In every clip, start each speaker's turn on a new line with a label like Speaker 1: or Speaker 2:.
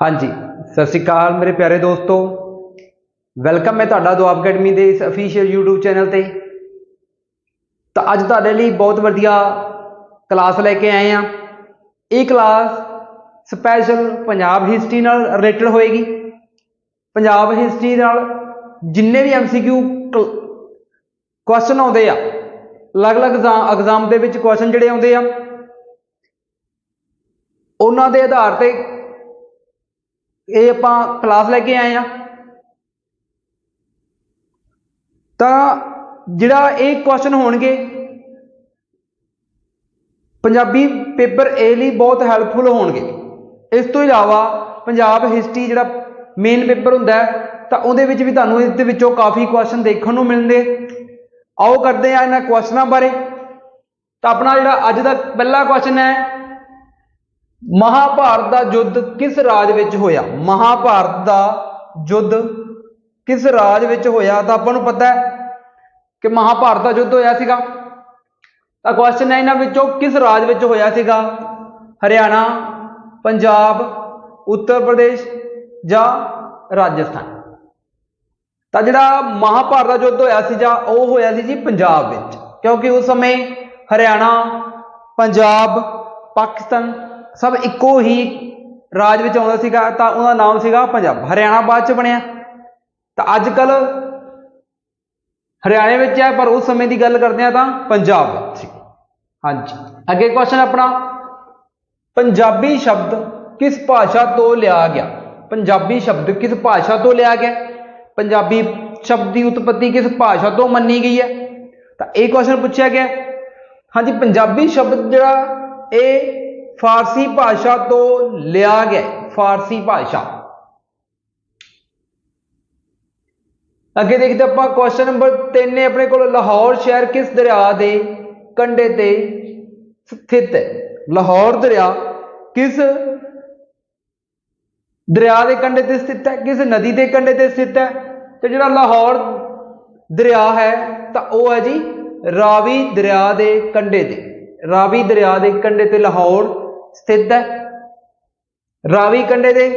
Speaker 1: ਹਾਂਜੀ, ਸਤਿ ਸ਼੍ਰੀ ਅਕਾਲ ਮੇਰੇ ਪਿਆਰੇ ਦੋਸਤੋ। ਵੈਲਕਮ ਹੈ ਤੁਹਾਡਾ ਦੁਆਬ ਅਕੈਡਮੀ ਦੇ ਇਸ ਅਫੀਸ਼ੀਅਲ YouTube ਚੈਨਲ ਤੇ। ਤਾਂ ਅੱਜ ਤੁਹਾਡੇ ਲਈ ਬਹੁਤ ਵਧੀਆ ਕਲਾਸ ਲੈ ਕੇ ਆਏ ਆ ਇਹ ਕਲਾਸ ਸਪੈਸ਼ਲ ਪੰਜਾਬ ਹਿਸਟਰੀ ਨਾਲ ਰਿਲੇਟਡ ਹੋਏਗੀ। ਪੰਜਾਬ ਹਿਸਟਰੀ ਨਾਲ ਜਿੰਨੇ ਵੀ MCQ ਕੁਐਸਚਨ ਆਉਂਦੇ ਆ ਅਲੱਗ-ਅਲੱਗ ਐਗਜ਼ਾਮ ਦੇ ਵਿੱਚ ਕੁਐਸਚਨ ਜਿਹੜੇ ਆਉਂਦੇ ਆ, ਉਹਨਾਂ ਦੇ ਆਧਾਰ ਤੇ ਇਹ ਆਪਾਂ ਕਲਾਸ ਲੈ ਕੇ ਆਏ ਆ। ਤਾਂ ਜਿਹੜਾ ਇਹ ਕੁਐਸਚਨ ਹੋਣਗੇ, ਪੰਜਾਬੀ ਪੇਪਰ A ਲਈ ਬਹੁਤ ਹੈਲਪਫੁਲ ਹੋਣਗੇ। ਇਸ ਤੋਂ ਇਲਾਵਾ ਪੰਜਾਬ ਹਿਸਟਰੀ ਜਿਹੜਾ ਮੇਨ ਪੇਪਰ ਹੁੰਦਾ ਤਾਂ ਉਹਦੇ ਵਿੱਚ ਵੀ ਤੁਹਾਨੂੰ ਇਸ ਦੇ ਵਿੱਚੋਂ ਕਾਫੀ ਕੁਐਸਚਨ ਦੇਖਣ ਨੂੰ ਮਿਲਣਗੇ। ਆਓ ਕਰਦੇ ਆ ਇਹਨਾਂ ਕੁਐਸਚਨਾਂ ਬਾਰੇ। ਤਾਂ ਆਪਣਾ ਜਿਹੜਾ ਅੱਜ ਦਾ ਪਹਿਲਾ ਕੁਐਸਚਨ ਹੈ, ਮਹਾਭਾਰਤ ਦਾ ਯੁੱਧ ਕਿਸ ਰਾਜ ਵਿੱਚ ਹੋਇਆ? ਮਹਾਭਾਰਤ ਦਾ ਯੁੱਧ ਕਿਸ ਰਾਜ ਵਿੱਚ ਹੋਇਆ? ਤਾਂ ਆਪਾਂ ਨੂੰ ਪਤਾ ਹੈ ਕਿ ਮਹਾਭਾਰਤ ਦਾ ਯੁੱਧ ਹੋਇਆ ਸੀਗਾ। ਤਾਂ ਕੁਐਸਚਨ ਹੈ ਇਹਨਾਂ ਵਿੱਚੋਂ ਕਿਸ ਰਾਜ ਵਿੱਚ ਹੋਇਆ ਸੀਗਾ? ਹਰਿਆਣਾ, ਪੰਜਾਬ, ਉੱਤਰ ਪ੍ਰਦੇਸ਼ ਜਾਂ ਰਾਜਸਥਾਨ? ਤਾਂ ਜਿਹੜਾ ਮਹਾਭਾਰਤ ਦਾ ਯੁੱਧ ਹੋਇਆ ਸੀ ਜਾਂ ਉਹ ਹੋਇਆ ਸੀ ਜੀ ਪੰਜਾਬ ਵਿੱਚ, ਕਿਉਂਕਿ ਉਸ ਸਮੇਂ ਹਰਿਆਣਾ, ਪੰਜਾਬ, ਪਾਕਿਸਤਾਨ ਸਭ ਇੱਕੋ ਹੀ ਰਾਜ ਵਿੱਚ ਆਉਂਦਾ ਸੀਗਾ, ਤਾਂ ਉਹਦਾ ਨਾਮ ਸੀਗਾ ਪੰਜਾਬ। ਹਰਿਆਣਾ ਬਾਅਦ ਚ ਬਣਿਆ। ਤਾਂ ਅੱਜ ਕੱਲ ਹਰਿਆਣੇ ਵਿੱਚ ਹੈ, ਪਰ ਉਸ ਸਮੇਂ ਦੀ ਗੱਲ ਕਰਦੇ ਆ ਤਾਂ ਪੰਜਾਬ ਵਿੱਚ ਸੀ। ਹਾਂਜੀ। ਅੱਗੇ ਕੁਐਸਚਨ ਆਪਣਾ, ਪੰਜਾਬੀ ਸ਼ਬਦ ਕਿਸ ਭਾਸ਼ਾ ਤੋਂ ਲਿਆ ਗਿਆ? ਪੰਜਾਬੀ ਸ਼ਬਦ ਕਿਸ ਭਾਸ਼ਾ ਤੋਂ ਲਿਆ ਗਿਆ? ਪੰਜਾਬੀ ਸ਼ਬਦ ਦੀ ਉਤਪਤੀ ਕਿਸ ਭਾਸ਼ਾ ਤੋਂ ਮੰਨੀ ਗਈ ਹੈ? ਤਾਂ ਇਹ ਕੁਐਸਚਨ ਪੁੱਛਿਆ ਗਿਆ ਹਾਂਜੀ, ਪੰਜਾਬੀ ਸ਼ਬਦ ਜਿਹੜਾ ਇਹ ਫਾਰਸੀ ਭਾਸ਼ਾ ਤੋਂ ਲਿਆ ਗਿਆ ਫਾਰਸੀ ਭਾਸ਼ਾ। ਅੱਗੇ ਦੇਖਦੇ ਆਪਾਂ ਕੁਐਸਚਨ ਨੰਬਰ 3 ਨੇ ਆਪਣੇ ਕੋਲ ਲਾਹੌਰ ਸ਼ਹਿਰ ਕਿਸ ਦਰਿਆ ਦੇ ਕੰਢੇ ਤੇ ਸਥਿਤ ਹੈ? ਲਾਹੌਰ ਦਰਿਆ ਕਿਸ ਦਰਿਆ ਦੇ ਕੰਢੇ ਤੇ ਸਥਿਤ ਹੈ? ਕਿਸ ਨਦੀ ਦੇ ਕੰਢੇ ਤੇ ਸਥਿਤ ਹੈ? ਤੇ ਜਿਹੜਾ ਲਾਹੌਰ ਦਰਿਆ ਹੈ, ਤਾਂ ਉਹ ਹੈ ਜੀ ਰਾਵੀ ਦਰਿਆ ਦੇ ਕੰਢੇ ਤੇ। ਰਾਵੀ ਦਰਿਆ ਦੇ ਕੰਢੇ ਤੇ ਲਾਹੌਰ ਸਥਿਤ ਹੈ। ਰਾਵੀ ਕੰਢੇ ਦੇ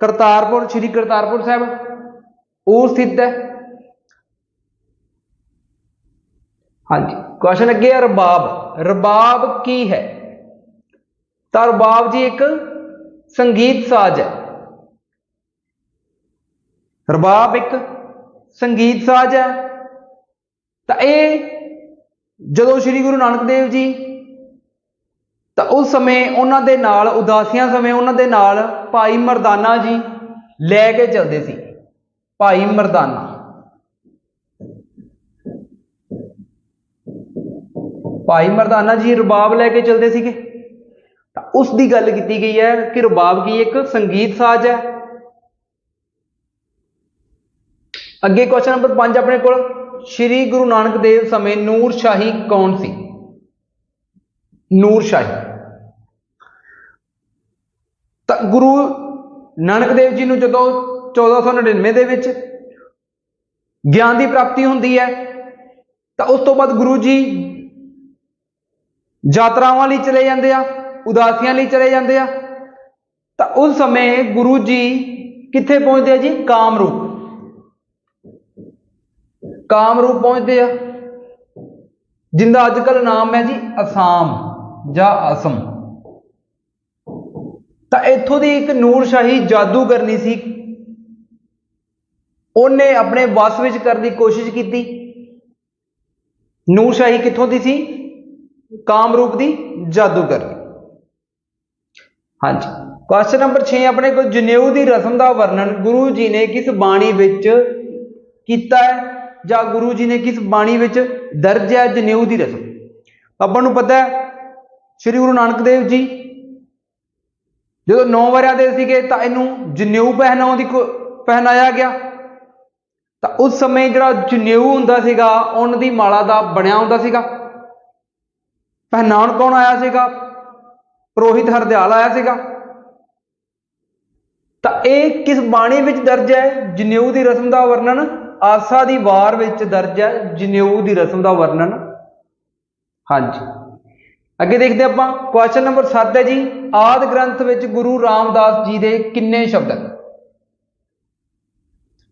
Speaker 1: ਕਰਤਾਰਪੁਰ, ਸ੍ਰੀ ਕਰਤਾਰਪੁਰ ਸਾਹਿਬ, ਉਹ ਸਥਿਤ ਹੈ। ਹਾਂਜੀ ਕੁਐਸਚਨ ਅੱਗੇ ਹੈ ਰਬਾਬ। ਰਬਾਬ ਕੀ ਹੈ? ਤਾਂ ਰਬਾਬ ਜੀ ਇੱਕ ਸੰਗੀਤ ਸਾਜ਼ ਹੈ। ਰਬਾਬ ਇੱਕ ਸੰਗੀਤ ਸਾਜ਼ ਹੈ। ਤਾਂ ਇਹ ਜਦੋਂ ਸ੍ਰੀ ਗੁਰੂ ਨਾਨਕ ਦੇਵ ਜੀ, ਤਾਂ ਉਸ ਸਮੇਂ ਉਹਨਾਂ ਦੇ ਨਾਲ, ਉਦਾਸੀਆਂ ਸਮੇਂ ਉਹਨਾਂ ਦੇ ਨਾਲ ਭਾਈ ਮਰਦਾਨਾ ਜੀ ਲੈ ਕੇ ਚੱਲਦੇ ਸੀ। ਭਾਈ ਮਰਦਾਨਾ। ਭਾਈ ਮਰਦਾਨਾ ਜੀ ਰਬਾਬ ਲੈ ਕੇ ਚੱਲਦੇ ਸੀਗੇ। ਤਾਂ ਉਸ ਦੀ ਗੱਲ ਕੀਤੀ ਗਈ ਹੈ ਕਿ ਰਬਾਬ ਕੀ ਇੱਕ ਸੰਗੀਤ ਸਾਜ਼ ਹੈ। ਅੱਗੇ ਕੁਐਸਚਨ ਨੰਬਰ 5 ਆਪਣੇ ਕੋਲ। ਸ਼੍ਰੀ ਗੁਰੂ ਨਾਨਕ ਦੇਵ ਸਮੇਂ ਨੂਰ ਸ਼ਾਹੀ ਕੌਣ ਸੀ? ਨੂਰ ਸ਼ਾਹੀ ਤਾਂ ਗੁਰੂ ਨਾਨਕ ਦੇਵ ਜੀ ਨੂੰ ਜਦੋਂ 1499 ਦੇ ਵਿੱਚ ਗਿਆਨ ਦੀ ਪ੍ਰਾਪਤੀ ਹੁੰਦੀ ਹੈ, ਤਾਂ ਉਸ ਤੋਂ ਬਾਅਦ ਗੁਰੂ ਜੀ ਯਾਤਰਾਵਾਂ ਲਈ ਚਲੇ ਜਾਂਦੇ ਆ, ਉਦਾਸੀਆਂ ਲਈ ਚਲੇ ਜਾਂਦੇ ਆ। ਤਾਂ ਉਸ ਸਮੇਂ ਗੁਰੂ ਜੀ ਕਿੱਥੇ ਪਹੁੰਚਦੇ ਆ ਜੀ? ਕਾਮਰੂਪ ਕਾਮਰੂਪ ਪਹੁੰਚਦੇ ਆ। ਜਿੰਦਾ ਅੱਜ ਕੱਲ ਨਾਮ ਹੈ ਜੀ ਅਸਾਮ ਜਾਂ ਅਸਮ ਤਾਂ ਇੱਥੋਂ ਦੀ ਇੱਕ ਨੂਰਸ਼ਾਹੀ ਜਾਦੂਗਰਨੀ ਸੀ। ਉਹਨੇ ਆਪਣੇ ਵਸ ਵਿੱਚ ਕਰਨ ਦੀ ਕੋਸ਼ਿਸ਼ ਕੀਤੀ। ਨੂਰਸ਼ਾਹੀ ਕਿੱਥੋਂ ਦੀ ਸੀ? ਕਾਮਰੂਪ ਦੀ ਜਾਦੂਗਰਨੀ। ਹਾਂਜੀ। ਕੁਐਸਚਨ ਨੰਬਰ 6 ਆਪਣੇ ਕੋਲ ਜਨੇਊ ਦੀ ਰਸਮ ਦਾ ਵਰਣਨ ਗੁਰੂ ਜੀ ਨੇ ਕਿਸ ਬਾਣੀ ਵਿੱਚ ਕੀਤਾ ਹੈ? ਜਾਂ ਗੁਰੂ ਜੀ ਨੇ ਕਿਸ ਬਾਣੀ ਵਿੱਚ ਦਰਜ ਹੈ ਜਨੇਊ ਦੀ ਰਸਮ? ਆਪਾਂ ਨੂੰ ਪਤਾ ਹੈ, ਸ੍ਰੀ ਗੁਰੂ ਨਾਨਕ ਦੇਵ ਜੀ ਜਦੋਂ 9 ਵਰਿਆਂ ਦੇ ਸੀਗੇ ਤਾਂ ਇਹਨੂੰ ਜਨੇਊ ਪਹਿਨਾਉਣ ਦੀ ਪਹਿਨਾਇਆ ਗਿਆ। ਤਾਂ ਉਸ ਸਮੇਂ ਜਿਹੜਾ ਜਨੇਊ ਹੁੰਦਾ ਸੀਗਾ, ਉਹਨਾਂ ਦੀ ਮਾਲਾ ਦਾ ਬਣਿਆ ਹੁੰਦਾ ਸੀਗਾ। ਪਹਿਨਾਉਣ ਕੌਣ ਆਇਆ ਸੀਗਾ? ਪ੍ਰੋਹਿਤ ਹਰਦਿਆਲ ਆਇਆ ਸੀਗਾ। ਤਾਂ ਇਹ ਕਿਸ ਬਾਣੀ ਵਿੱਚ ਦਰਜ ਹੈ? ਜਨੇਊ ਦੀ ਰਸਮ ਦਾ ਵਰਣਨ ਆਸਾ ਦੀ ਵਾਰ ਵਿੱਚ ਦਰਜ ਹੈ, ਜਨੇਊ ਦੀ ਰਸਮ ਦਾ ਵਰਣਨ। ਹਾਂਜੀ। ਅੱਗੇ ਦੇਖਦੇ ਆਪਾਂ ਕੁਐਸਚਨ ਨੰਬਰ 7 ਹੈ ਜੀ। ਆਦ ਗ੍ਰੰਥ ਵਿੱਚ ਗੁਰੂ ਰਾਮਦਾਸ ਜੀ ਦੇ ਕਿੰਨੇ ਸ਼ਬਦ ਹਨ?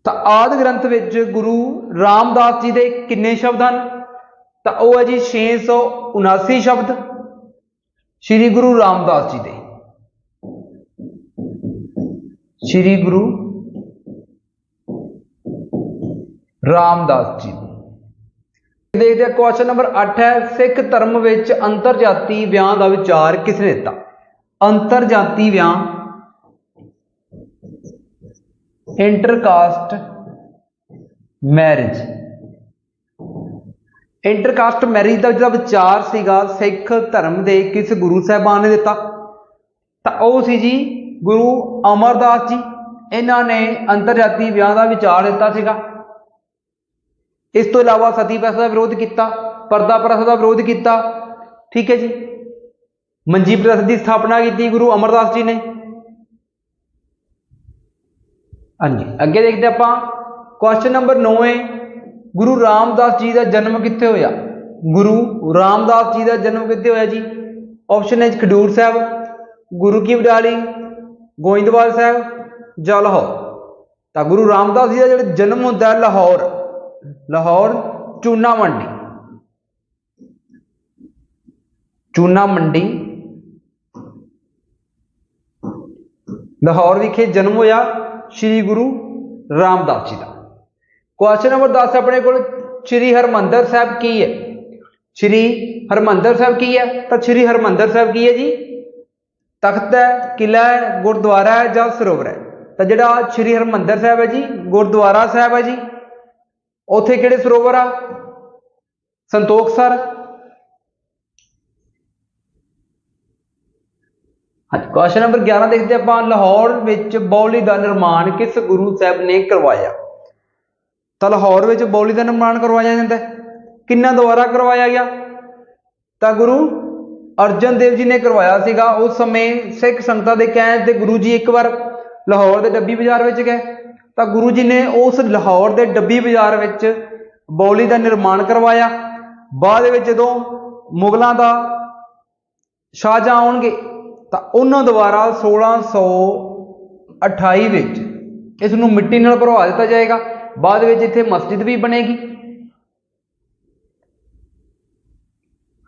Speaker 1: ਤਾਂ ਆਦ ਗ੍ਰੰਥ ਵਿੱਚ ਗੁਰੂ ਰਾਮਦਾਸ ਜੀ ਦੇ ਕਿੰਨੇ ਸ਼ਬਦ ਹਨ? ਤਾਂ ਉਹ ਹੈ ਜੀ 679 ਸ਼ਬਦ, ਸ੍ਰੀ ਗੁਰੂ ਰਾਮਦਾਸ ਜੀ ਦੇ। ਸ੍ਰੀ ਗੁਰੂ ਰਾਮਦਾਸ ਜੀ। ਦੇਖਦੇ ਹਾਂ ਕੁਐਸਚਨ ਨੰਬਰ 8 ਹੈ, ਸਿੱਖ ਧਰਮ ਵਿੱਚ ਅੰਤਰਜਾਤੀ ਵਿਆਹ ਦਾ ਵਿਚਾਰ ਕਿਸ ਨੇ ਦਿੱਤਾ? ਅੰਤਰਜਾਤੀ ਵਿਆਹ, ਇੰਟਰਕਾਸਟ ਮੈਰਿਜ ਇੰਟਰਕਾਸਟ ਮੈਰਿਜ ਦਾ ਜਿਹੜਾ ਵਿਚਾਰ ਸੀਗਾ, ਸਿੱਖ ਧਰਮ ਦੇ ਕਿਸ ਗੁਰੂ ਸਾਹਿਬਾਨ ਨੇ ਦਿੱਤਾ? ਤਾਂ ਉਹ ਸੀ ਜੀ ਗੁਰੂ ਅਮਰਦਾਸ ਜੀ। ਇਹਨਾਂ ਨੇ ਅੰਤਰਜਾਤੀ ਵਿਆਹ ਦਾ ਵਿਚਾਰ ਦਿੱਤਾ ਸੀਗਾ। ਇਸ ਤੋਂ ਇਲਾਵਾ ਸਤੀ ਪ੍ਰਥਾ ਦਾ ਵਿਰੋਧ ਕੀਤਾ, ਪਰਦਾ ਪ੍ਰਥਾ ਦਾ ਵਿਰੋਧ ਕੀਤਾ। ਠੀਕ ਹੈ ਜੀ? ਮੰਜੀ ਪ੍ਰਥਾ ਦੀ ਸਥਾਪਨਾ ਕੀਤੀ ਗੁਰੂ ਅਮਰਦਾਸ ਜੀ ਨੇ। ਹਾਂਜੀ, ਅੱਗੇ ਦੇਖਦੇ ਆਪਾਂ। ਕੁਐਸਚਨ ਨੰਬਰ 9 ਹੈ, ਗੁਰੂ ਰਾਮਦਾਸ ਜੀ ਦਾ ਜਨਮ ਕਿੱਥੇ ਹੋਇਆ? ਗੁਰੂ ਰਾਮਦਾਸ ਜੀ ਦਾ ਜਨਮ ਕਿੱਥੇ ਹੋਇਆ ਜੀ? ਆਪਸ਼ਨ ਹੈ ਜੀ ਖਡੂਰ ਸਾਹਿਬ, ਗੁਰੂ ਕੀ ਬਡਾਲੀ, ਗੋਇੰਦਵਾਲ ਸਾਹਿਬ ਜਾਂ ਲਾਹੌਰ। ਤਾਂ ਗੁਰੂ ਰਾਮਦਾਸ ਜੀ ਦਾ ਜਿਹੜਾ ਜਨਮ ਹੁੰਦਾ ਲਾਹੌਰ ਲਾਹੌਰ, ਚੂਨਾ ਮੰਡੀ। ਚੂਨਾ ਮੰਡੀ। ਲਾਹੌਰ ਵਿਖੇ ਜਨਮ ਹੋਇਆ ਸ੍ਰੀ ਗੁਰੂ ਰਾਮਦਾਸ ਜੀ ਦਾ। ਕੁਐਸਚਨ ਨੰਬਰ 10 ਆਪਣੇ ਕੋਲ, ਸ੍ਰੀ ਹਰਮੰਦਰ ਸਾਹਿਬ ਕੀ ਹੈ? ਸ੍ਰੀ ਹਰਮੰਦਰ ਸਾਹਿਬ ਕੀ ਹੈ? ਤਾਂ ਸ੍ਰੀ ਹਰਮੰਦਰ ਸਾਹਿਬ ਕੀ ਹੈ ਜੀ? ਤਖਤ ਹੈ ਕਿਲਾ ਹੈ, ਗੁਰਦੁਆਰਾ ਹੈ ਜਾਂ ਸਰੋਵਰ ਹੈ? ਤਾਂ ਜਿਹੜਾ ਸ੍ਰੀ ਹਰਮੰਦਰ ਸਾਹਿਬ ਹੈ ਜੀ, ਗੁਰਦੁਆਰਾ ਸਾਹਿਬ ਹੈ ਜੀ। ਉੱਥੇ ਕਿਹੜੇ ਸਰੋਵਰ ਆ? ਸੰਤੋਖ ਸਰ। ਕੁਐਸਚਨ ਨੰਬਰ 11 ਦੇਖਦੇ ਆਪਾਂ। ਲਾਹੌਰ ਵਿੱਚ ਬੌਲੀ ਦਾ ਨਿਰਮਾਣ ਕਿਸ ਗੁਰੂ ਸਾਹਿਬ ਨੇ ਕਰਵਾਇਆ? ਤਾਂ ਲਾਹੌਰ ਵਿੱਚ ਬੌਲੀ ਦਾ ਨਿਰਮਾਣ ਕਰਵਾਇਆ ਜਾਂਦਾ ਹੈ। ਕਿੰਨਾਂ ਦੁਆਰਾ ਕਰਵਾਇਆ ਗਿਆ? ਤਾਂ ਗੁਰੂ ਅਰਜਨ ਦੇਵ ਜੀ ਨੇ ਕਰਵਾਇਆ ਸੀਗਾ। ਉਸ ਸਮੇਂ ਸਿੱਖ ਸੰਗਤਾਂ ਦੇ ਕਹਿਣ ਤੇ ਗੁਰੂ ਜੀ ਇੱਕ ਵਾਰ ਲਾਹੌਰ ਦੇ ਡੱਬੀ ਬਾਜ਼ਾਰ ਵਿੱਚ ਗਏ। ਤਾਂ ਗੁਰੂ ਜੀ ਨੇ ਉਸ ਲਾਹੌਰ ਦੇ ਡੱਬੀ ਬਾਜ਼ਾਰ ਵਿੱਚ ਬੌਲੀ ਦਾ ਨਿਰਮਾਣ ਕਰਵਾਇਆ। ਬਾਅਦ ਵਿੱਚ ਜਦੋਂ ਮੁਗਲਾਂ ਦਾ ਸ਼ਾਹਜਹਾਂ ਆਉਣਗੇ, ਤਾਂ ਉਹਨਾਂ ਦੁਆਰਾ 1628 ਵਿੱਚ ਇਸ ਨੂੰ ਮਿੱਟੀ ਨਾਲ ਭਰਵਾ ਦਿੱਤਾ ਜਾਏਗਾ। ਬਾਅਦ ਵਿੱਚ ਇੱਥੇ ਮਸਜਿਦ ਵੀ ਬਣੇਗੀ।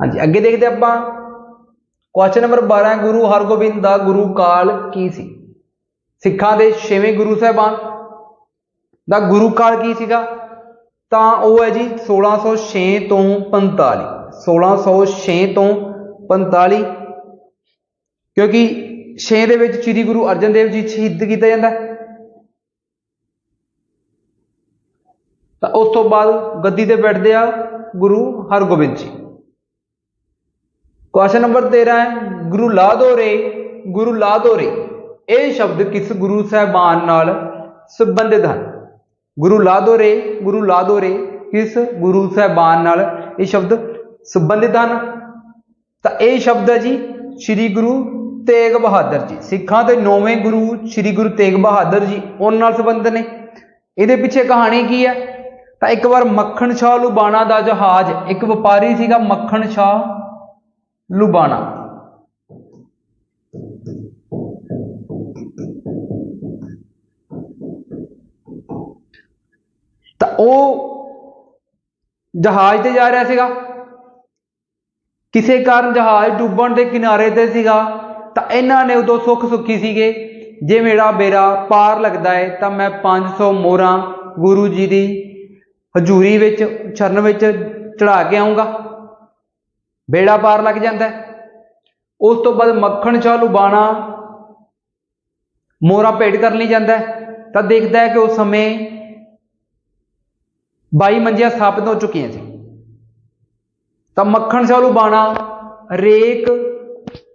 Speaker 1: ਹਾਂਜੀ, ਅੱਗੇ ਦੇਖਦੇ ਆਪਾਂ ਕੁਐਸਚਨ ਨੰਬਰ 12 ਗੁਰੂ ਹਰਗੋਬਿੰਦ ਦਾ ਗੁਰੂ ਕਾਲ ਕੀ ਸੀ? ਸਿੱਖਾਂ ਦੇ ਛੇਵੇਂ ਗੁਰੂ ਸਾਹਿਬਾਨ। ਦਾ ਗੁਰੂ ਕਾਲ ਕੀ ਸੀਗਾ? ਤਾਂ ਉਹ ਹੈ ਜੀ 1606 ਤੋਂ 45 1606 ਤੋਂ 45 ਕਿਉਂਕਿ 6 ਦੇ ਵਿੱਚ ਸ੍ਰੀ ਗੁਰੂ ਅਰਜਨ ਦੇਵ ਜੀ ਸ਼ਹੀਦ ਕੀਤਾ ਜਾਂਦਾ ਤਾਂ ਉਸ ਤੋਂ ਬਾਅਦ ਗੱਦੀ ਤੇ ਬੈਠਦੇ ਆ ਗੁਰੂ ਹਰਗੋਬਿੰਦ ਜੀ। ਕੁਐਸਚਨ ਨੰਬਰ 13 ਹੈ, ਗੁਰੂ ਲਾਦੋਰੇ ਗੁਰੂ ਲਾਦੋਰੇ ਇਹ ਸ਼ਬਦ ਕਿਸ ਗੁਰੂ ਸਾਹਿਬਾਨ ਨਾਲ ਸੰਬੰਧਿਤ ਹਨ? ਗੁਰੂ ਲਾਦੋ ਰੇ, ਗੁਰੂ ਲਾਦੋ ਰੇ, ਕਿਸ ਗੁਰੂ ਸਾਹਿਬਾਨ ਨਾਲ ਇਹ ਸ਼ਬਦ ਸੰਬੰਧਿਤ ਹਨ? ਤਾਂ ਇਹ ਸ਼ਬਦ ਹੈ ਜੀ ਸ੍ਰੀ ਗੁਰੂ ਤੇਗ ਬਹਾਦਰ ਜੀ। ਸਿੱਖਾਂ ਦੇ ਨੌਵੇਂ ਗੁਰੂ ਸ੍ਰੀ ਗੁਰੂ ਤੇਗ ਬਹਾਦਰ ਜੀ, ਉਹਨਾਂ ਨਾਲ ਸੰਬੰਧਿਤ ਨੇ। ਇਹਦੇ ਪਿੱਛੇ ਕਹਾਣੀ ਕੀ ਹੈ? ਤਾਂ ਇੱਕ ਵਾਰ ਮੱਖਣ ਸ਼ਾਹ ਲੁਬਾਣਾ ਦਾ ਜਹਾਜ਼, ਇੱਕ ਵਪਾਰੀ ਸੀਗਾ ਮੱਖਣ ਸ਼ਾਹ ਲੁਬਾਣਾ। ਉਹ ਜਹਾਜ਼ ਤੇ ਜਾ ਰਿਹਾ ਸੀਗਾ। ਕਿਸੇ ਕਾਰਨ ਜਹਾਜ਼ ਡੁੱਬਣ ਦੇ ਕਿਨਾਰੇ ਤੇ ਸੀਗਾ। ਤਾਂ ਇਹਨਾਂ ਨੇ ਉਦੋਂ ਸੁੱਖ ਸੁੱਖੀ ਸੀਗੇ। ਜੇ ਮੇਰਾ ਬੇੜਾ ਪਾਰ ਲੱਗਦਾ ਹੈ ਤਾਂ ਮੈਂ 500 ਮੋਹਰਾਂ ਗੁਰੂ ਜੀ ਦੀ ਹਜ਼ੂਰੀ ਵਿੱਚ, ਚਰਨ ਵਿੱਚ ਚੜਾ ਕੇ ਆਉਂਗਾ ਬੇੜਾ ਪਾਰ ਲੱਗ ਜਾਂਦਾ ਉਸ ਤੋਂ ਬਾਅਦ ਮੱਖਣ ਸ਼ਾਹ ਲੁਬਾਣਾ ਮੋਹਰਾ ਭੇਟ ਕਰਨ ਲਈ ਜਾਂਦਾ ਤਾਂ ਦੇਖਦਾ ਹੈ ਕਿ ਉਸ ਸਮੇਂ 22 ਮੰਜੀਆਂ ਸਥਾਪਿਤ ਹੋ ਚੁੱਕੀਆਂ ਸੀ ਤਾਂ ਮੱਖਣ ਸ਼ਾਹ ਬਾਣਾ, ਰੇਕ,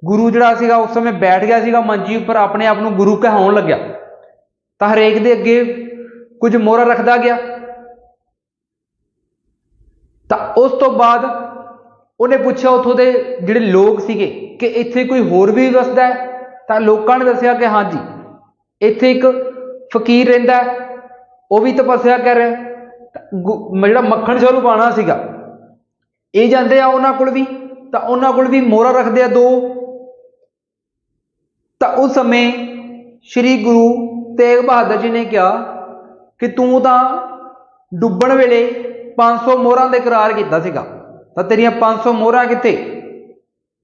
Speaker 1: ਗੁਰੂ ਜਿਹੜਾ ਸੀਗਾ, ਉਸ ਸਮੇਂ ਬੈਠ ਗਿਆ ਸੀਗਾ ਮੰਜੀ ਉੱਪਰ, ਆਪਣੇ ਆਪ ਨੂੰ ਗੁਰੂ ਕਹਾਉਣ ਲੱਗਿਆ। ਤਾਂ ਹਰੇਕ ਦੇ ਅੱਗੇ ਕੁਝ ਮੋਹਰਾ ਰੱਖਦਾ ਗਿਆ। ਤਾਂ ਉਸ ਤੋਂ ਬਾਅਦ ਉਹਨੇ ਪੁੱਛਿਆ ਉਥੋਂ ਦੇ ਜਿਹੜੇ ਲੋਕ ਸੀਗੇ ਕਿ ਇੱਥੇ ਕੋਈ ਹੋਰ ਵੀ ਵਸਦਾ ਹੈ? ਤਾਂ ਲੋਕਾਂ ਨੇ ਦੱਸਿਆ ਕਿ ਹਾਂਜੀ, ਇੱਥੇ ਇੱਕ ਫਕੀਰ ਰਹਿੰਦਾ ਉਹ ਵੀ ਤਪੱਸਿਆ ਕਰ ਰਿਹਾ ਗੁ- ਜਿਹੜਾ ਮੱਖਣ ਸ਼ਾਹ ਲੁਬਾਣਾ ਸੀਗਾ। ਇਹ ਜਾਂਦੇ ਆ ਉਹਨਾਂ ਕੋਲ ਵੀ, ਤਾਂ ਉਹਨਾਂ ਕੋਲ ਵੀ ਮੋਹਰਾ ਰੱਖਦੇ ਆ ਦੋ। ਤਾਂ ਉਸ ਸਮੇਂ ਸ੍ਰੀ ਗੁਰੂ ਤੇਗ ਬਹਾਦਰ ਜੀ ਨੇ ਕਿਹਾ ਕਿ ਤੂੰ ਤਾਂ ਡੁੱਬਣ ਵੇਲੇ 500 ਮੋਹਰਾਂ ਦੇ ਇਕਰਾਰ ਕੀਤਾ ਸੀਗਾ। ਤਾਂ ਤੇਰੀਆਂ 500 ਮੋਹਰਾਂ ਕਿੱਥੇ?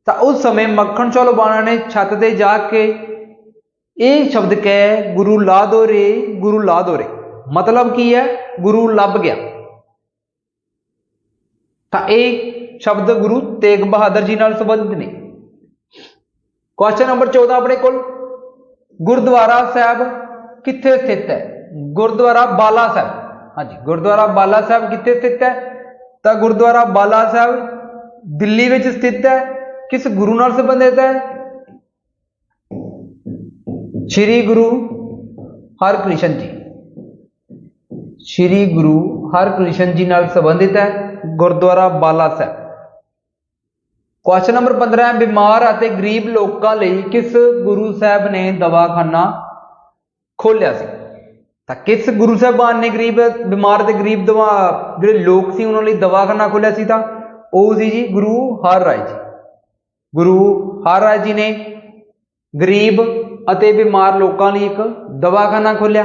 Speaker 1: ਤਾਂ ਉਸ ਸਮੇਂ ਮੱਖਣ ਚੌਲ ਬਾਣਾ ਨੇ ਛੱਤ ਤੇ ਜਾ ਕੇ ਇਹ ਸ਼ਬਦ ਕਹਿ, ਗੁਰੂ ਲਾ ਦੋ ਰੇ, ਗੁਰੂ ਲਾ ਦੋ ਰੇ। ਮਤਲਬ ਕੀ ਹੈ? ਗੁਰੂ ਲੱਭ ਗਿਆ। ਤਾਂ ਇਹ ਸ਼ਬਦ ਗੁਰੂ ਤੇਗ ਬਹਾਦਰ ਜੀ ਨਾਲ ਸੰਬੰਧਿਤ ਨੇ। ਕੁਐਸਚਨ ਨੰਬਰ 14 ਆਪਣੇ ਕੋਲ। ਗੁਰਦੁਆਰਾ ਸਾਹਿਬ ਕਿੱਥੇ ਸਥਿਤ ਹੈ? ਗੁਰਦੁਆਰਾ ਬਾਲਾ ਸਾਹਿਬ। ਹਾਂਜੀ, ਗੁਰਦੁਆਰਾ ਬਾਲਾ ਸਾਹਿਬ ਕਿੱਥੇ ਸਥਿਤ ਹੈ? ਤਾਂ ਗੁਰਦੁਆਰਾ ਬਾਲਾ ਸਾਹਿਬ ਦਿੱਲੀ ਵਿੱਚ ਸਥਿਤ ਹੈ। ਕਿਸ ਗੁਰੂ ਨਾਲ ਸੰਬੰਧਿਤ ਹੈ? ਸ੍ਰੀ ਗੁਰੂ ਹਰਕ੍ਰਿਸ਼ਨ ਜੀ। ਸ੍ਰੀ ਗੁਰੂ ਹਰਕ੍ਰਿਸ਼ਨ ਜੀ ਨਾਲ ਸੰਬੰਧਿਤ ਹੈ, ਗੁਰਦੁਆਰਾ ਬਾਲਾ ਸਾਹਿਬ। ਕੁਐਸਚਨ ਨੰਬਰ 15 ਹੈ, ਬਿਮਾਰ ਅਤੇ ਗਰੀਬ ਲੋਕਾਂ ਲਈ ਕਿਸ ਗੁਰੂ ਸਾਹਿਬ ਨੇ ਦਵਾਖਾਨਾ ਖੋਲਿਆ ਸੀ? ਤਾਂ ਕਿਸ ਗੁਰੂ ਸਾਹਿਬਾਨ ਨੇ ਗਰੀਬ, ਬਿਮਾਰ ਤੇ ਗਰੀਬ ਦਵਾ, ਜਿਹੜੇ ਲੋਕ ਸੀ ਉਹਨਾਂ ਲਈ ਦਵਾਖਾਨਾ ਖੋਲਿਆ ਸੀ ਤਾਂ ਉਹ ਸੀ ਜੀ ਗੁਰੂ ਹਰ ਰਾਏ ਜੀ। ਗੁਰੂ ਹਰ ਰਾਏ ਜੀ ਨੇ ਗਰੀਬ ਅਤੇ ਬਿਮਾਰ ਲੋਕਾਂ ਲਈ ਇੱਕ ਦਵਾਖਾਨਾ ਖੋਲਿਆ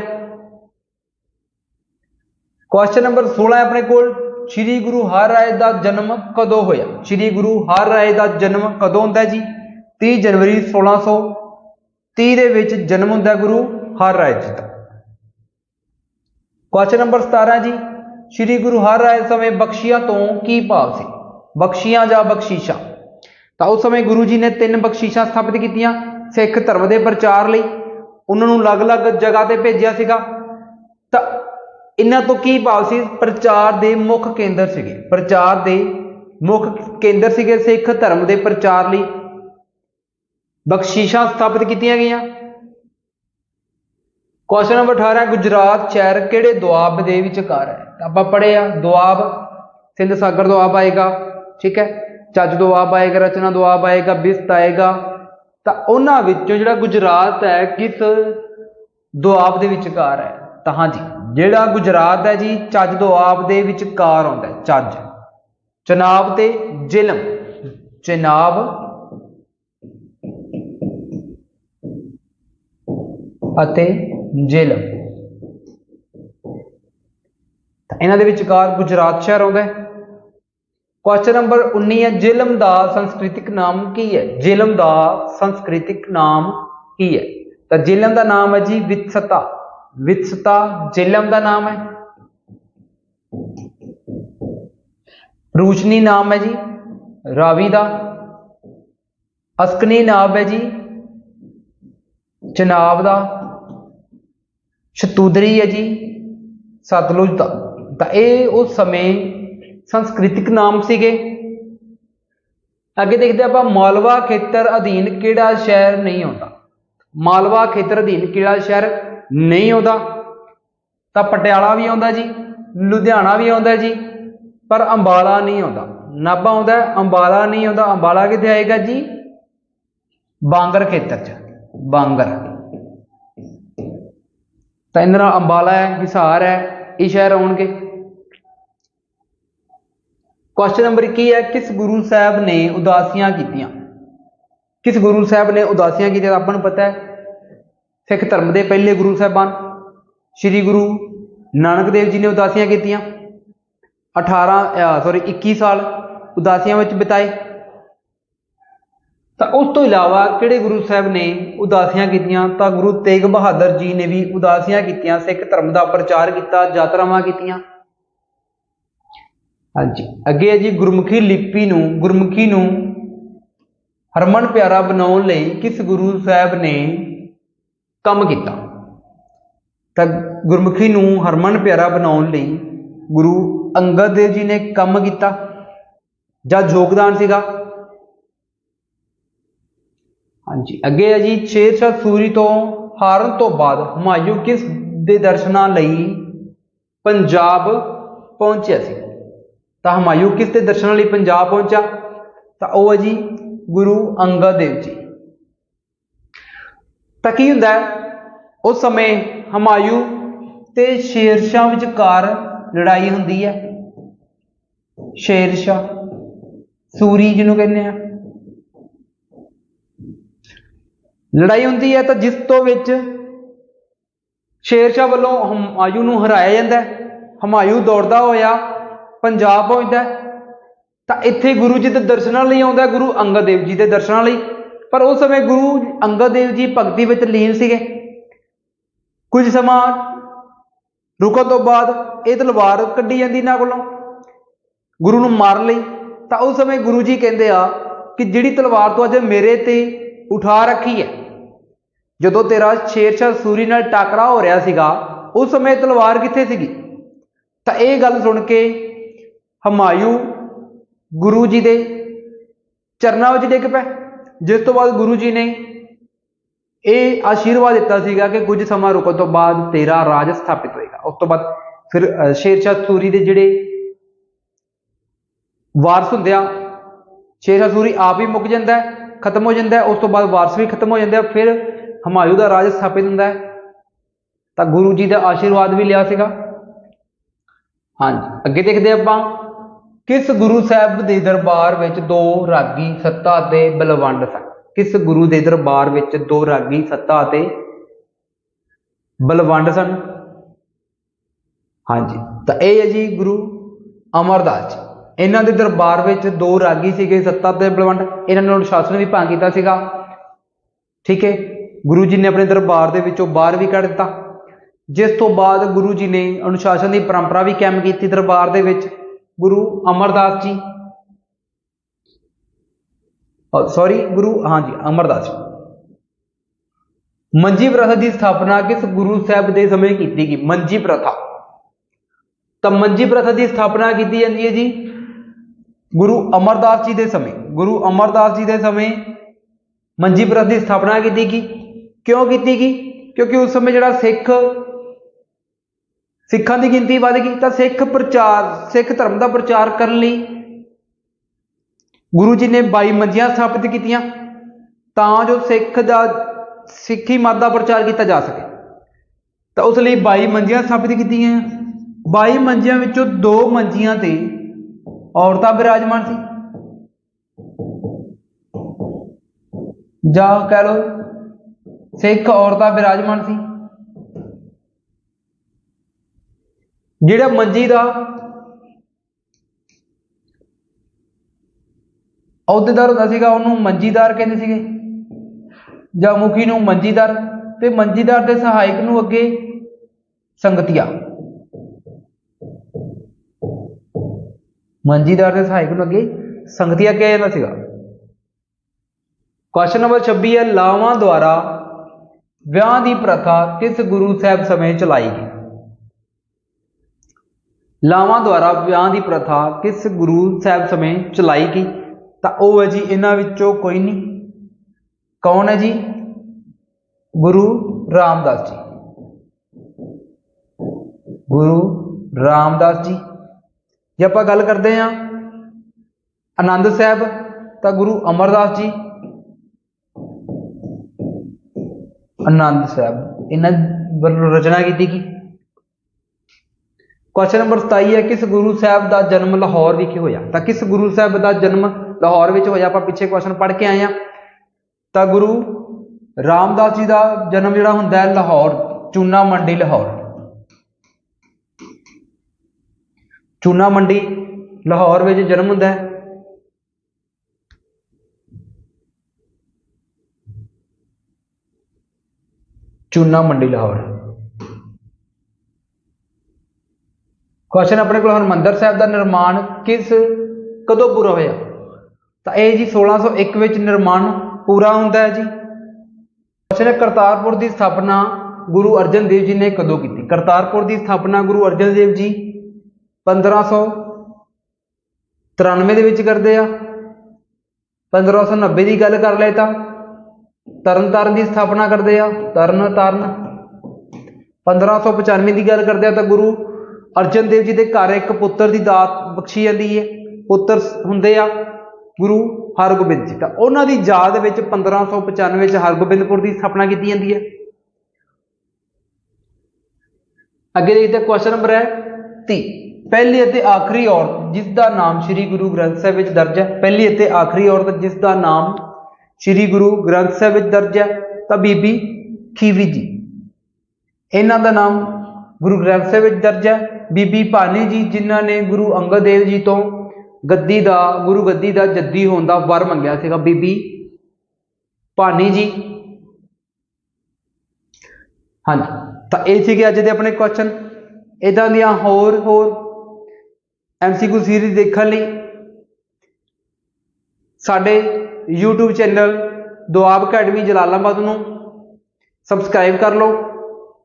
Speaker 1: ਕੁਐਸਚਨ ਨੰਬਰ 16 ਆਪਣੇ ਕੋਲ। ਸ੍ਰੀ ਗੁਰੂ ਹਰ ਰਾਏ ਦਾ ਜਨਮ ਕਦੋਂ ਹੋਇਆ? ਸ੍ਰੀ ਗੁਰੂ ਹਰ ਰਾਏ ਦਾ ਜਨਮ ਕਦੋਂ ਹੁੰਦਾ ਜੀ? 30 ਜਨਵਰੀ 1630 ਦੇ ਵਿੱਚ ਜਨਮ ਹੁੰਦਾ ਗੁਰੂ ਹਰ ਰਾਏ ਜੀ ਦਾ। ਕੁਐਸਚਨ ਨੰਬਰ 17 ਜੀ। ਸ੍ਰੀ ਗੁਰੂ ਹਰ ਰਾਏ ਸਮੇਂ ਬਖਸ਼ੀਆਂ ਤੋਂ ਕੀ ਭਾਵ ਸੀ? ਬਖਸ਼ੀਆਂ ਜਾਂ ਬਖਸ਼ੀਸ਼ਾਂ? ਤਾਂ ਉਸ ਸਮੇਂ ਗੁਰੂ ਜੀ ਨੇ ਤਿੰਨ ਬਖਸ਼ੀਸ਼ਾਂ ਸਥਾਪਿਤ ਕੀਤੀਆਂ। ਸਿੱਖ ਧਰਮ ਦੇ ਪ੍ਰਚਾਰ ਲਈ। ਉਹਨਾਂ ਨੂੰ ਅਲੱਗ-ਅਲੱਗ ਜਗ੍ਹਾ ਤੇ ਭੇਜਿਆ ਸੀਗਾ। ਤਾਂ ਇਹਨਾਂ ਤੋਂ ਕੀ ਭਾਵ ਸੀ? ਪ੍ਰਚਾਰ ਦੇ ਮੁੱਖ ਕੇਂਦਰ ਸੀਗੇ। ਪ੍ਰਚਾਰ ਦੇ ਮੁੱਖ ਕੇਂਦਰ ਸੀਗੇ ਸਿੱਖ ਧਰਮ ਦੇ ਪ੍ਰਚਾਰ ਲਈ। ਬਖਸ਼ੀਸ਼ਾਂ ਸਥਾਪਿਤ ਕੀਤੀਆਂ ਗਈਆਂ। ਕੁਐਸਚਨ ਨੰਬਰ 18 ਗੁਜਰਾਤ ਸ਼ਹਿਰ ਕਿਹੜੇ ਦੁਆਬ ਦੇ ਵਿਚਕਾਰ ਹੈ? ਆਪਾਂ ਪੜ੍ਹੇ ਆ, ਦੁਆਬ, ਸਿੰਧ ਸਾਗਰ ਦੁਆਬ ਆਏਗਾ, ਠੀਕ ਹੈ? ਚੱਜ ਦੁਆਬ ਆਏਗਾ, ਰਚਨਾ ਦੁਆਬ ਆਏਗਾ, ਬਿਸਤ ਆਏਗਾ। ਤਾਂ ਉਹਨਾਂ ਵਿੱਚੋਂ ਜਿਹੜਾ ਗੁਜਰਾਤ ਹੈ, ਕਿਸ ਦੁਆਬ ਦੇ ਵਿਚਕਾਰ ਹੈ? ਤਾਂ ਹਾਂਜੀ। ਜਿਹੜਾ ਗੁਜਰਾਤ ਹੈ ਜੀ, ਚੱਜ ਦੁਆਬ ਦੇ ਵਿਚਕਾਰ ਆਉਂਦਾ ਚੱਜ। ਚਨਾਬ ਤੇ ਜ਼ਿਲਮ। ਚਨਾਬ। ਅਤੇ ਜ਼ਿਲਮ। ਤਾਂ ਇਹਨਾਂ ਦੇ ਵਿਚਕਾਰ ਗੁਜਰਾਤ ਸ਼ਹਿਰ ਆਉਂਦਾ ਹੈ। ਕੁਐਸਚਨ ਨੰਬਰ 19 ਹੈ, ਜ਼ਿਲਮ ਦਾ ਸੰਸਕ੍ਰਿਤਿਕ ਨਾਮ ਕੀ ਹੈ? ਜ਼ਿਲਮ ਦਾ ਸੰਸਕ੍ਰਿਤਿਕ ਨਾਮ ਕੀ ਹੈ? ਤਾਂ ਜ਼ਿਲਮ ਦਾ ਨਾਮ ਹੈ ਜੀ ਵਿਤਸਤਾ ਵਿਤਸਤਾ ਜੇਲਮ ਦਾ ਨਾਮ ਹੈ। ਰੂਚਨੀ ਨਾਮ ਹੈ ਜੀ, ਰਾਵੀ ਦਾ। ਅਸਕਨੀ ਨਾਮ ਹੈ ਜੀ, ਚਨਾਬ ਦਾ। ਸ਼ਤੂਦਰੀ ਹੈ ਜੀ, ਸਤਲੁਜ ਦਾ। ਤਾਂ ਇਹ ਉਸ ਸਮੇਂ ਸੰਸਕ੍ਰਿਤਿਕ ਨਾਮ ਸੀਗੇ। ਅੱਗੇ ਦੇਖਦੇ ਆਪਾਂ ਮਾਲਵਾ ਖੇਤਰ ਅਧੀਨ ਕਿਹੜਾ ਸ਼ਹਿਰ ਨਹੀਂ ਆਉਂਦਾ। ਮਾਲਵਾ ਖੇਤਰ ਅਧੀਨ ਕਿਹੜਾ ਸ਼ਹਿਰ? ਨਹੀਂ ਆਉਂਦਾ, ਤਾਂ ਪਟਿਆਲਾ ਵੀ ਆਉਂਦਾ ਜੀ, ਲੁਧਿਆਣਾ ਵੀ ਆਉਂਦਾ ਜੀ, ਪਰ ਅੰਬਾਲਾ ਨਹੀਂ ਆਉਂਦਾ। ਨਾਭਾ ਆਉਂਦਾ, ਅੰਬਾਲਾ ਨਹੀਂ ਆਉਂਦਾ। ਅੰਬਾਲਾ ਕਿੱਥੇ ਆਏਗਾ ਜੀ? ਬਾਂਗਰ ਖੇਤਰ 'ਚ, ਬਾਂਗਰ। ਤਾਂ ਇਹਨਾਂ ਨਾਲ ਅੰਬਾਲਾ ਹੈ ਹਿਸਾਰ ਹੈ, ਇਹ ਸ਼ਹਿਰ ਆਉਣਗੇ। ਕੁਐਸਚਨ ਨੰਬਰ 21 ਹੈ, ਕਿਸ ਗੁਰੂ ਸਾਹਿਬ ਨੇ ਉਦਾਸੀਆਂ ਕੀਤੀਆਂ? ਕਿਸ ਗੁਰੂ ਸਾਹਿਬ ਨੇ ਉਦਾਸੀਆਂ ਕੀਤੀਆਂ? ਆਪਾਂ ਨੂੰ ਪਤਾ ਹੈ ਸਿੱਖ ਧਰਮ ਦੇ ਪਹਿਲੇ ਗੁਰੂ ਸਾਹਿਬਾਨ, ਸ੍ਰੀ ਗੁਰੂ ਨਾਨਕ ਦੇਵ ਜੀ ਨੇ ਉਦਾਸੀਆਂ ਕੀਤੀਆਂ। 18 ਸੌਰੀ 21 ਸਾਲ ਉਦਾਸੀਆਂ ਵਿੱਚ ਬਿਤਾਏ। ਤਾਂ ਉਸ ਤੋਂ ਇਲਾਵਾ ਕਿਹੜੇ ਗੁਰੂ ਸਾਹਿਬ ਨੇ ਉਦਾਸੀਆਂ ਕੀਤੀਆਂ? ਤਾਂ ਗੁਰੂ ਤੇਗ ਬਹਾਦਰ ਜੀ ਨੇ ਵੀ ਉਦਾਸੀਆਂ ਕੀਤੀਆਂ, ਸਿੱਖ ਧਰਮ ਦਾ ਪ੍ਰਚਾਰ ਕੀਤਾ, ਯਾਤਰਾਵਾਂ ਕੀਤੀਆਂ। ਹਾਂਜੀ, ਅੱਗੇ ਹੈ ਜੀ ਗੁਰਮੁਖੀ ਲਿਪੀ ਨੂੰ, ਗੁਰਮੁਖੀ ਨੂੰ ਹਰਮਨ ਪਿਆਰਾ ਬਣਾਉਣ ਲਈ ਕਿਸ ਗੁਰੂ ਸਾਹਿਬ ਨੇ ਕੰਮ ਕੀਤਾ। ਤਾਂ ਗੁਰਮੁਖੀ ਨੂੰ ਹਰਮਨ ਪਿਆਰਾ ਬਣਾਉਣ ਲਈ ਗੁਰੂ ਅੰਗਦ ਦੇਵ ਜੀ ਨੇ ਕੰਮ ਕੀਤਾ। ਜਾਂ ਯੋਗਦਾਨ ਸੀਗਾ। ਹਾਂਜੀ, ਅੱਗੇ ਹੈ ਜੀ ਸ਼ੇਰਸ਼ਾਹ ਸੂਰੀ ਤੋਂ ਹਾਰਨ ਤੋਂ ਬਾਅਦ ਹੁਮਾਯੂੰ ਕਿਸ ਦੇ ਦਰਸ਼ਨਾਂ ਲਈ ਪੰਜਾਬ ਪਹੁੰਚਿਆ ਸੀ? ਤਾਂ ਹੁਮਾਯੂੰ ਕਿਸ ਦੇ ਦਰਸ਼ਨਾਂ ਲਈ ਪੰਜਾਬ ਪਹੁੰਚਾ ਤਾਂ ਉਹ ਹੈ ਜੀ ਗੁਰੂ ਅੰਗਦ ਦੇਵ ਜੀ। ਤਾਂ ਕੀ ਹੁੰਦਾ ਹੈ? ਉਸ ਸਮੇਂ ਹੁਮਾਯੂੰ ਤੇ ਸ਼ੇਰਸ਼ਾਹ ਵਿਚਕਾਰ ਲੜਾਈ ਹੁੰਦੀ ਹੈ। ਸ਼ੇਰਸ਼ਾਹ, ਸੂਰੀ ਜਿਹਨੂੰ ਕਹਿੰਦੇ ਆ। ਲੜਾਈ ਹੁੰਦੀ ਹੈ ਤਾਂ ਜਿਸ ਤੋਂ ਵਿੱਚ ਸ਼ੇਰਸ਼ਾਹ ਵੱਲੋਂ ਹਮਾਯੂ ਨੂੰ ਹਰਾਇਆ ਜਾਂਦਾ ਹੈ। ਹਮਾਯੂ ਦੌੜਦਾ ਹੋਇਆ ਪੰਜਾਬ ਪਹੁੰਚਦਾ ਤਾਂ ਇੱਥੇ ਗੁਰੂ ਜੀ ਦੇ ਦਰਸ਼ਨਾਂ ਲਈ ਆਉਂਦਾ ਗੁਰੂ ਅੰਗਦ ਦੇਵ ਜੀ ਦੇ ਦਰਸ਼ਨਾਂ ਲਈ। ਪਰ ਉਸ ਸਮੇਂ ਗੁਰੂ ਅੰਗਦ ਦੇਵ ਜੀ ਭਗਤੀ ਵਿੱਚ ਲੀਨ ਸੀਗੇ। ਕੁਝ ਸਮਾਂ ਰੁਕਣ ਤੋਂ ਬਾਅਦ ਇਹ ਤਲਵਾਰ ਕੱਢੀ ਜਾਂਦੀ ਇਹਨਾਂ ਕੋਲੋਂ। ਗੁਰੂ ਨੂੰ ਮਾਰਨ ਲਈ। ਤਾਂ ਉਸ ਸਮੇਂ ਗੁਰੂ ਜੀ ਕਹਿੰਦੇ ਆ ਕਿ ਜਿਹੜੀ ਤਲਵਾਰ ਤੂੰ ਅੱਜ ਮੇਰੇ ਤੇ ਉਠਾ ਰੱਖੀ ਹੈ, ਜਦੋਂ ਤੇਰਾ ਸ਼ੇਰਸ਼ਾਹ ਸੂਰੀ ਨਾਲ ਟਾਕਰਾ ਹੋ ਰਿਹਾ ਸੀਗਾ, ਉਸ ਸਮੇਂ ਤਲਵਾਰ ਕਿੱਥੇ ਸੀਗੀ? ਤਾਂ ਇਹ ਗੱਲ ਸੁਣ ਕੇ ਹਮਾਯੂ ਗੁਰੂ ਜੀ ਦੇ ਚਰਨਾਂ ਵਿੱਚ ਡਿੱਗ ਪਿਆ। ਜਿਸ ਤੋਂ ਬਾਅਦ ਗੁਰੂ ਜੀ ਨੇ ਇਹ ਆਸ਼ੀਰਵਾਦ ਦਿੱਤਾ ਸੀਗਾ ਕਿ ਕੁਝ ਸਮਾਂ ਰੁਕਣ ਤੋਂ ਬਾਅਦ ਤੇਰਾ ਰਾਜ ਸਥਾਪਿਤ ਹੋਏਗਾ। ਉਸ ਤੋਂ ਬਾਅਦ ਫਿਰ ਸ਼ੇਰਸ਼ਾਹ ਸੂਰੀ ਦੇ ਜਿਹੜੇ ਵਾਰਸ ਹੁੰਦੇ ਆ, ਸ਼ੇਰਸ਼ਾਹ ਸੂਰੀ ਆਪ ਹੀ ਮੁੱਕ ਜਾਂਦਾ ਹੈ, ਖਤਮ ਹੋ ਜਾਂਦਾ ਹੈ, ਉਸ ਤੋਂ ਬਾਅਦ ਵਾਰਸ ਵੀ ਖਤਮ ਹੋ ਜਾਂਦੇ ਆ ਫਿਰ ਹਮਾਯੂ ਦਾ ਰਾਜ ਸਥਾਪਿਤ ਹੁੰਦਾ ਹੈ। ਤਾਂ ਗੁਰੂ ਜੀ ਦਾ ਆਸ਼ੀਰਵਾਦ ਵੀ ਲਿਆ ਸੀਗਾ। ਹਾਂਜੀ, ਅੱਗੇ ਦੇਖਦੇ ਆਪਾਂ ਕਿਸ ਗੁਰੂ ਸਾਹਿਬ ਦੇ ਦਰਬਾਰ ਵਿੱਚ ਦੋ ਰਾਗੀ ਸੱਤਾ ਅਤੇ ਬਲਵੰਡ ਸਨ? ਕਿਸ ਗੁਰੂ ਦੇ ਦਰਬਾਰ ਵਿੱਚ ਦੋ ਰਾਗੀ ਸੱਤਾ ਅਤੇ ਬਲਵੰਡ ਸਨ? ਹਾਂਜੀ, ਤਾਂ ਇਹ ਹੈ ਜੀ ਗੁਰੂ ਅਮਰਦਾਸ ਜੀ। ਇਹਨਾਂ ਦੇ ਦਰਬਾਰ ਵਿੱਚ ਦੋ ਰਾਗੀ ਸੀਗੇ, ਸੱਤਾ ਤੇ ਬਲਵੰਡ। ਇਹਨਾਂ ਨੇ ਅਨੁਸ਼ਾਸਨ ਵੀ ਭੰਗ ਕੀਤਾ ਸੀਗਾ। ਠੀਕ ਹੈ, ਗੁਰੂ ਜੀ ਨੇ ਆਪਣੇ ਦਰਬਾਰ ਦੇ ਵਿੱਚੋਂ ਬਾਹਰ ਵੀ ਕੱਢ ਦਿੱਤਾ। ਜਿਸ ਤੋਂ ਬਾਅਦ ਗੁਰੂ ਜੀ ਨੇ ਅਨੁਸ਼ਾਸਨ ਦੀ ਪਰੰਪਰਾ ਵੀ ਕਾਇਮ ਕੀਤੀ ਦਰਬਾਰ ਦੇ ਵਿੱਚ। ਗੁਰੂ ਅਮਰਦਾਸ ਜੀ। ਸੌਰੀ ਗੁਰੂ, ਹਾਂਜੀ, ਅਮਰਦਾਸ ਜੀ। ਮੰਜੀ ਪ੍ਰਥਾ ਦੀ ਸਥਾਪਨਾ ਕਿਸ ਗੁਰੂ ਸਾਹਿਬ ਦੇ ਸਮੇਂ ਕੀਤੀ ਗਈ? ਮੰਜੀ ਪ੍ਰਥਾ। ਤਾਂ ਮੰਜੀ ਪ੍ਰਥਾ ਦੀ ਸਥਾਪਨਾ ਕੀਤੀ ਜਾਂਦੀ ਹੈ ਜੀ ਗੁਰੂ ਅਮਰਦਾਸ ਜੀ ਦੇ ਸਮੇਂ। ਗੁਰੂ ਅਮਰਦਾਸ ਜੀ ਦੇ ਸਮੇਂ ਮੰਜੀ ਪ੍ਰਥਾ ਦੀ ਸਥਾਪਨਾ ਕੀਤੀ ਗਈ। ਕਿਉਂ ਕੀਤੀ ਗਈ? ਕਿਉਂਕਿ ਉਸ ਸਮੇਂ ਜਿਹੜਾ ਸਿੱਖ ਸਿੱਖਾਂ ਦੀ ਗਿਣਤੀ ਵੱਧ ਗਈ ਤਾਂ ਸਿੱਖ ਪ੍ਰਚਾਰ, ਸਿੱਖ ਧਰਮ ਦਾ ਪ੍ਰਚਾਰ ਕਰਨ ਲਈ ਗੁਰੂ ਜੀ ਨੇ 22 ਮੰਜੀਆਂ ਸਥਾਪਿਤ ਕੀਤੀਆਂ ਤਾਂ ਜੋ ਸਿੱਖ ਦਾ, ਸਿੱਖੀ ਮਤ ਦਾ ਪ੍ਰਚਾਰ ਕੀਤਾ ਜਾ ਸਕੇ। ਤਾਂ ਉਸ ਲਈ 22 ਮੰਜੀਆਂ ਸਥਾਪਿਤ ਕੀਤੀਆਂ। 22 ਮੰਜੀਆਂ ਵਿੱਚੋਂ ਦੋ ਮੰਜੀਆਂ ਤੇ ਔਰਤਾਂ ਬਿਰਾਜਮਾਨ ਸੀ। ਜਾਂ ਕਹਿ ਲਓ ਸਿੱਖ ਔਰਤਾਂ ਬਿਰਾਜਮਾਨ ਸੀ। ਜਿਹੜਾ ਮੰਜੀ ਦਾ ਅਹੁਦੇਦਾਰ ਹੁੰਦਾ ਸੀਗਾ, ਉਹਨੂੰ ਮੰਜੀਦਾਰ ਕਹਿੰਦੇ ਸੀਗੇ। ਜਾਂ ਮੁਖੀ ਨੂੰ ਮੰਜੀਦਾਰ ਤੇ ਮੰਜੀਦਾਰ ਦੇ ਸਹਾਇਕ ਨੂੰ ਅੱਗੇ ਸੰਗਤੀਆ। ਮੰਜੀਦਾਰ ਦੇ ਸਹਾਇਕ ਨੂੰ ਅੱਗੇ ਸੰਗਤੀਆ ਕਿਹਾ ਜਾਂਦਾ ਸੀਗਾ। ਕੁਐਸਚਨ ਨੰਬਰ 26 ਹੈ, ਲਾਵਾਂ ਦੁਆਰਾ ਵਿਆਹ ਦੀ ਪ੍ਰਥਾ ਕਿਸ ਗੁਰੂ ਸਾਹਿਬ ਸਮੇਂ ਚਲਾਈ ਗਈ? ਲਾਵਾਂ ਦੁਆਰਾ ਵਿਆਹ ਦੀ ਪ੍ਰਥਾ ਕਿਸ ਗੁਰੂ ਸਾਹਿਬ ਸਮੇਂ ਚਲਾਈ ਗਈ? ਤਾਂ ਉਹ ਹੈ ਜੀ, ਇਹਨਾਂ ਵਿੱਚੋਂ ਕੋਈ ਨਹੀਂ। ਕੌਣ ਹੈ ਜੀ? ਗੁਰੂ ਰਾਮਦਾਸ ਜੀ। ਗੁਰੂ ਰਾਮਦਾਸ ਜੀ। ਜੇ ਆਪਾਂ ਗੱਲ ਕਰਦੇ ਹਾਂ ਆਨੰਦ ਸਾਹਿਬ, ਤਾਂ ਗੁਰੂ ਅਮਰਦਾਸ ਜੀ। ਆਨੰਦ ਸਾਹਿਬ, ਇਹਨਾਂ ਵੱਲੋਂ ਰਚਨਾ ਕੀਤੀ ਗਈ। ਕੁਐਸਚਨ ਨੰਬਰ 27 ਹੈ, ਕਿਸ ਗੁਰੂ ਸਾਹਿਬ ਦਾ ਜਨਮ ਲਾਹੌਰ ਵਿਖੇ ਹੋਇਆ? ਤਾਂ ਕਿਸ ਗੁਰੂ ਸਾਹਿਬ ਦਾ ਜਨਮ ਲਾਹੌਰ ਵਿੱਚ ਹੋਇਆ? ਆਪਾਂ ਪਿੱਛੇ ਕੁਐਸਚਨ ਪੜ੍ਹ ਕੇ ਆਏ ਆ ਤਾਂ ਗੁਰੂ ਰਾਮਦਾਸ ਜੀ ਦਾ ਜਨਮ ਜਿਹੜਾ ਹੁੰਦਾ ਹੈ ਲਾਹੌਰ, ਚੂਨਾ ਮੰਡੀ ਲਾਹੌਰ। ਚੂਨਾ ਮੰਡੀ ਲਾਹੌਰ ਵਿੱਚ ਜਨਮ ਹੁੰਦਾ ਹੈ। ਚੂਨਾ ਮੰਡੀ ਲਾਹੌਰ। ਕੁਐਸਚਨ ਆਪਣੇ ਕੋਲ ਹਰਮੰਦਰ ਸਾਹਿਬ ਦਾ ਨਿਰਮਾਣ ਕਿਸ, ਕਦੋਂ ਪੂਰਾ ਹੋਇਆ? ਤਾਂ ਇਹ ਜੀ 1601 ਵਿੱਚ ਨਿਰਮਾਣ ਪੂਰਾ ਹੁੰਦਾ ਹੈ ਜੀ। ਕੁਐਸਚਨ ਹੈ ਕਰਤਾਰਪੁਰ ਦੀ ਸਥਾਪਨਾ ਗੁਰੂ ਅਰਜਨ ਦੇਵ ਜੀ ਨੇ ਕਦੋਂ ਕੀਤੀ? ਕਰਤਾਰਪੁਰ ਦੀ ਸਥਾਪਨਾ ਗੁਰੂ ਅਰਜਨ ਦੇਵ ਜੀ 1593 ਦੇ ਵਿੱਚ ਕਰਦੇ ਆ। 1590 ਦੀ ਗੱਲ ਕਰ ਲਏ ਤਾਂ ਤਰਨਤਾਰਨ ਦੀ ਸਥਾਪਨਾ ਕਰਦੇ ਆ। ਤਰਨ ਤਾਰਨ 1595 ਦੀ ਗੱਲ ਕਰਦੇ ਆ ਤਾਂ ਗੁਰੂ ਅਰਜਨ ਦੇਵ ਜੀ ਦੇ ਘਰ ਇੱਕ ਪੁੱਤਰ ਦੀ ਦਾਤ ਬਖਸ਼ੀ ਜਾਂਦੀ ਹੈ ਪੁੱਤਰ ਹੁੰਦੇ ਆ ਗੁਰੂ ਹਰਗੋਬਿੰਦ ਜੀ। ਤਾਂ ਉਹਨਾਂ ਦੀ ਯਾਦ ਵਿੱਚ 1595 ਵਿੱਚ ਹਰਗੋਬਿੰਦਪੁਰ ਦੀ ਸਥਾਪਨਾ ਕੀਤੀ ਜਾਂਦੀ ਹੈ ਅੱਗੇ ਦੇਖਦੇ ਕੁਐਸਚਨ ਨੰਬਰ ਹੈ 30 ਪਹਿਲੀ ਅਤੇ ਆਖਰੀ ਔਰਤ ਜਿਸ ਦਾ ਨਾਮ ਸ੍ਰੀ ਗੁਰੂ ਗ੍ਰੰਥ ਸਾਹਿਬ ਵਿੱਚ ਦਰਜ ਹੈ। ਪਹਿਲੀ ਅਤੇ ਆਖਰੀ ਔਰਤ ਜਿਸ ਦਾ ਨਾਮ ਸ੍ਰੀ ਗੁਰੂ ਗ੍ਰੰਥ ਸਾਹਿਬ ਵਿੱਚ ਦਰਜ ਹੈ, ਤਾਂ ਬੀਬੀ ਖੀਵੀ ਜੀ। ਇਹਨਾਂ ਦਾ ਨਾਮ ਗੁਰੂ ਗ੍ਰੰਥ ਸਾਹਿਬ ਵਿੱਚ ਦਰਜ ਹੈ। ਬੀਬੀ ਭਾਨੀ ਜੀ, ਜਿਨ੍ਹਾਂ ਨੇ ਗੁਰੂ ਅੰਗਦ ਦੇਵ ਜੀ ਤੋਂ ਗੱਦੀ ਦਾ, ਗੁਰੂ ਗੱਦੀ ਦਾ ਜੱਦੀ ਹੋਣ ਦਾ ਵਰ ਮੰਗਿਆ ਸੀਗਾ। ਬੀਬੀ ਭਾਨੀ ਜੀ। ਹਾਂਜੀ, ਤਾਂ ਇਹ ਸੀਗੇ ਅੱਜ ਦੇ ਆਪਣੇ ਕੁਐਸਚਨ ਇਦਾਂ ਦੀਆਂ ਹੋਰ ਹੋਰ ਐਮਸੀਕਿਊ ਸੀਰੀਜ਼ ਦੇਖਣ ਲਈ ਸਾਡੇ YouTube channel Doab academy Jalalabad ਨੂੰ ਸਬਸਕ੍ਰਾਈਬ ਕਰ ਲਓ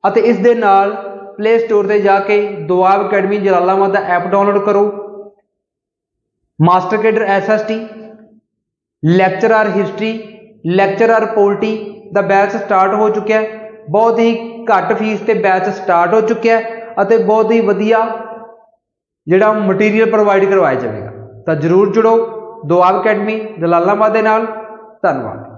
Speaker 1: ਅਤੇ ਇਸ ਦੇ ਨਾਲ ਪਲੇ ਸਟੋਰ ਤੇ ਜਾ ਕੇ ਦੁਆਬ ਅਕੈਡਮੀ ਜਲਾਲਾਬਾਦ ਦਾ ਐਪ ਡਾਊਨਲੋਡ ਕਰੋ। Master cadre SST lecturer history lecturer polity ਦਾ ਬੈਚ ਸਟਾਰਟ ਹੋ ਚੁੱਕਿਆ ਹੈ। ਬਹੁਤ ਹੀ ਘੱਟ ਫੀਸ ਤੇ ਬੈਚ ਸਟਾਰਟ ਹੋ ਚੁੱਕਿਆ ਹੈ ਅਤੇ ਬਹੁਤ ਹੀ ਵਧੀਆ ਜਿਹੜਾ ਮਟੀਰੀਅਲ ਪ੍ਰੋਵਾਈਡ ਕਰਵਾਇਆ ਜਾਵੇਗਾ। ਤਾਂ ਜਰੂਰ ਜੁੜੋ ਦੁਆਬ ਅਕੈਡਮੀ ਜਲਾਲਾਬਾਦ ਦੇ ਨਾਲ। ਧੰਨਵਾਦ।